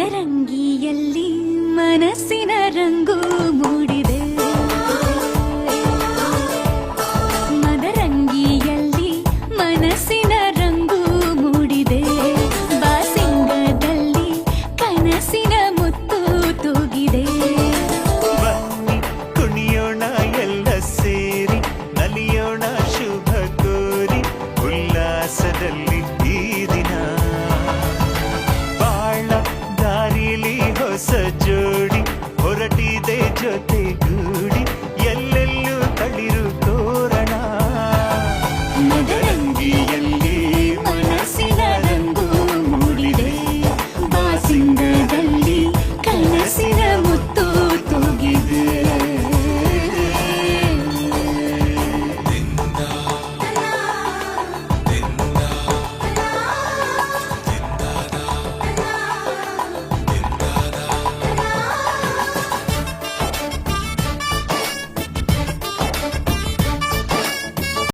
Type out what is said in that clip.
ಮದರಂಗಿಯಲ್ಲಿ ಮನಸ್ಸಿನ ರಂಗು ಮೂಡಿದೆ. ಮದರಂಗಿಯಲ್ಲಿ ಮನಸ್ಸಿನ ರಂಗು ಮೂಡಿದೆ. ಬಾಸಿಂಗದಲ್ಲಿ ಕನಸಿನ ಮುತ್ತು ತೂಗಿದೆ. ಕುಣಿಯೋಣ ಎಲ್ಲ ಸೇರಿ, ನಲಿಯೋಣ ಶುಭ ಕೋರಿ, ಉಲ್ಲಾಸದಲ್ಲಿ ಹೊಸ ಜೋಡಿ ಹೊರಟಿದೆ ಜೊತೆಗೂಡಿ ಎಲ್ಲ